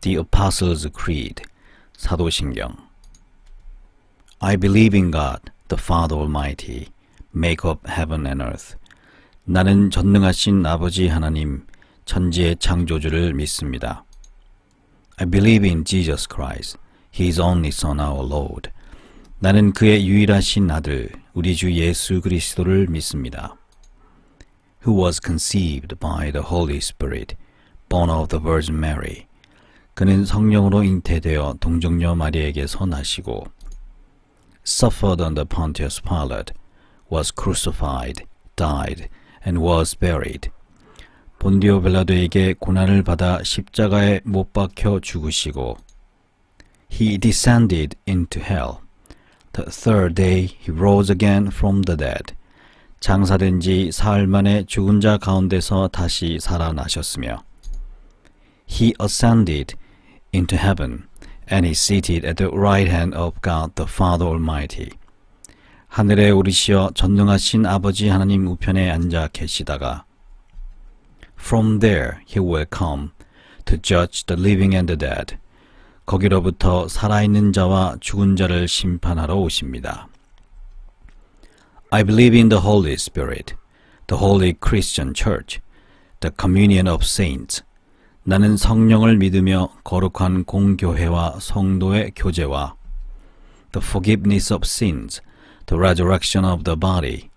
The Apostles' Creed 사도신경 I believe in God, the Father Almighty, make of heaven and earth. 나는 전능하신 아버지 하나님, 천지의 창조주를 믿습니다. I believe in Jesus Christ, His only Son, our Lord. 나는 그의 유일하신 아들, 우리 주 예수 그리스도를 믿습니다. Who was conceived by the Holy Spirit, born of the Virgin Mary. 그는 성령으로 잉태되어 동정녀 마리에게서 나시고 suffered under Pontius Pilate, was crucified, died, and was buried. 본디오 벨라도에게 고난을 받아 십자가에 못 박혀 죽으시고 He descended into hell. The third day he rose again from the dead. 장사된 지 사흘 만에 죽은 자 가운데서 다시 살아나셨으며 He ascended into heaven and is seated at the right hand of God the Father Almighty. 하늘에 오르시어 전능하신 아버지 하나님 우편에 앉아 계시다가 From there he will come to judge the living and the dead. 거기로부터 살아있는 자와 죽은 자를 심판하러 오십니다. I believe in the Holy Spirit, the Holy Christian Church, the communion of saints. 나는 성령을 믿으며 거룩한 공교회와 성도의 교제와 the forgiveness of sins, the resurrection of the body,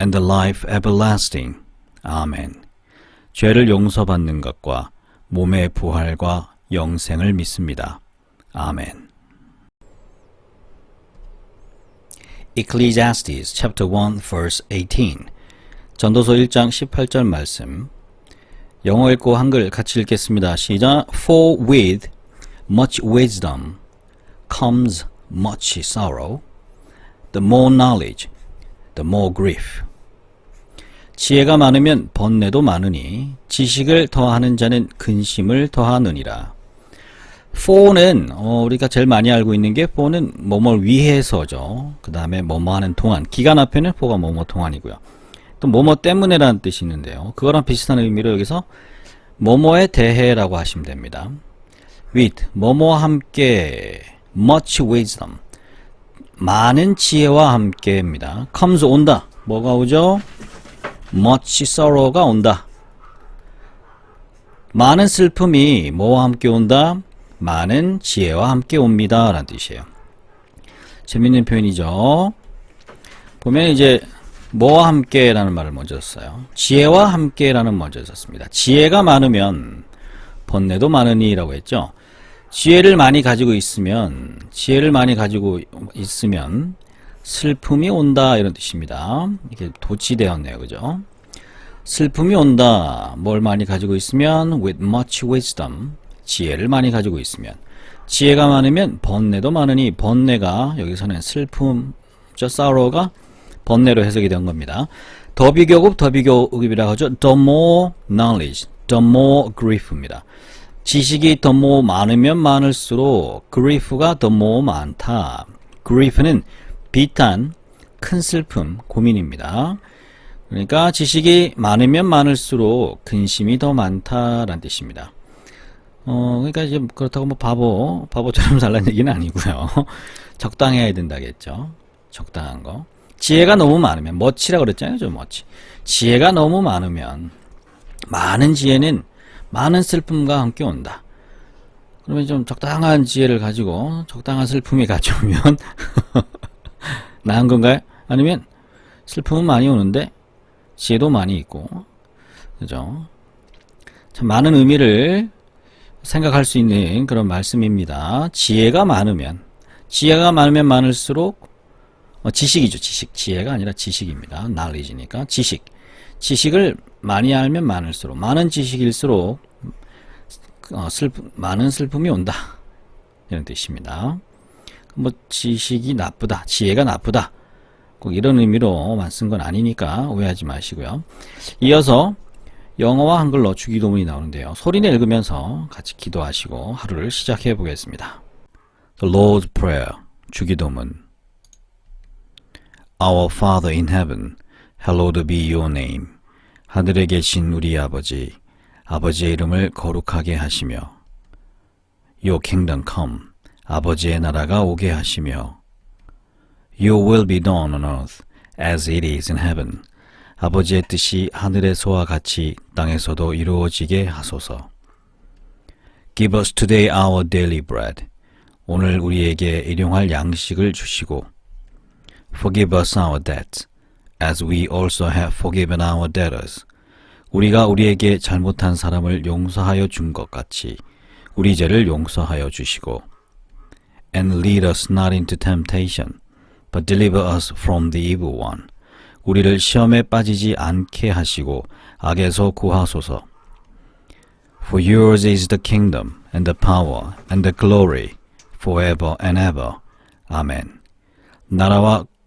and the life everlasting. 아멘. 죄를 용서받는 것과 몸의 부활과 영생을 믿습니다. 아멘. Ecclesiastes chapter 1 verse 18 전도서 1장 18절 말씀 영어 읽고 한글 같이 읽겠습니다. 시작. For with much wisdom comes much sorrow. The more knowledge, the more grief. 지혜가 많으면 번뇌도 많으니 지식을 더하는 자는 근심을 더하느니라. for는 어, 우리가 제일 많이 알고 있는 게 for는 뭐뭘 위해서죠. 그 다음에 뭐뭐 하는 동안 기간 앞에는 for가 뭐뭐 동안이고요. 또 뭐뭐 때문에라는 뜻이 있는데요. 그거랑 비슷한 의미로 여기서 뭐뭐에 대해라고 하시면 됩니다. with 뭐뭐와 함께 much wisdom 많은 지혜와 함께입니다. comes 온다. 뭐가 오죠? much sorrow가 온다. 많은 슬픔이 뭐와 함께 온다? 많은 지혜와 함께 옵니다. 라는 뜻이에요. 재밌는 표현이죠. 보면 이제 뭐와 함께라는 말을 먼저 썼어요. 지혜와 함께라는 먼저 썼습니다. 지혜가 많으면 번뇌도 많으니라고 했죠. 지혜를 많이 가지고 있으면 지혜를 많이 가지고 있으면 슬픔이 온다 이런 뜻입니다. 이게 도치되었네요. 그죠? 슬픔이 온다. 뭘 많이 가지고 있으면 with much wisdom 지혜를 많이 가지고 있으면 지혜가 많으면 번뇌도 많으니 번뇌가 여기서는 슬픔 저 sorrow가 번뇌로 해석이 된 겁니다. 더 비교급 더 비교급이라고 하죠. The more knowledge, the more grief입니다. 지식이 더 more 많으면 많을수록 grief가 더 more 많다. grief는 비탄, 큰 슬픔, 고민입니다. 그러니까 지식이 많으면 많을수록 근심이 더 많다라는 뜻입니다. 어, 그러니까 이제 그렇다고 뭐 바보, 바보처럼 살라는 얘기는 아니고요. 적당해야 된다겠죠. 적당한 거. 지혜가 너무 많으면 멋이라 그랬잖아요. 좀 멋이. 지혜가 너무 많으면 많은 지혜는 많은 슬픔과 함께 온다. 그러면 좀 적당한 지혜를 가지고 적당한 슬픔이 가져오면 나은 건가요? 아니면 슬픔은 많이 오는데 지혜도 많이 있고 그죠? 참 많은 의미를 생각할 수 있는 그런 말씀입니다. 지혜가 많으면 지혜가 많으면 많을수록 어, 지식이죠. 지식. 지혜가 아니라 지식입니다. knowledge니까 지식. 지식을 많이 알면 많을수록 많은 지식일수록 어, 슬픔, 많은 슬픔이 온다. 이런 뜻입니다. 뭐 지식이 나쁘다. 지혜가 나쁘다. 꼭 이런 의미로만 쓴 건 아니니까 오해하지 마시고요. 이어서 영어와 한글로 주기도문이 나오는데요. 소리내 읽으면서 같이 기도하시고 하루를 시작해 보겠습니다. The Lord's Prayer 주기도문 Our Father in heaven, hallowed be your name. 하늘에 계신 우리 아버지, 아버지의 이름을 거룩하게 하시며 Your kingdom come. 아버지의 나라가 오게 하시며 Your will be done on earth as it is in heaven. 아버지의 뜻이 하늘에서와 같이 땅에서도 이루어지게 하소서. Give us today our daily bread. 오늘 우리에게 일용할 양식을 주시고 Forgive us our debts as we also have forgiven our debtors. 우리가 우리에게 잘못한 사람을 용서하여 준 것 같이 우리 죄를 용서하여 주시고 And lead us not into temptation, but deliver us from the evil one. 우리를 시험에 빠지지 않게 하시고 악에서 구하소서. For yours is the kingdom and the power and the glory forever and ever. 아멘. 나라와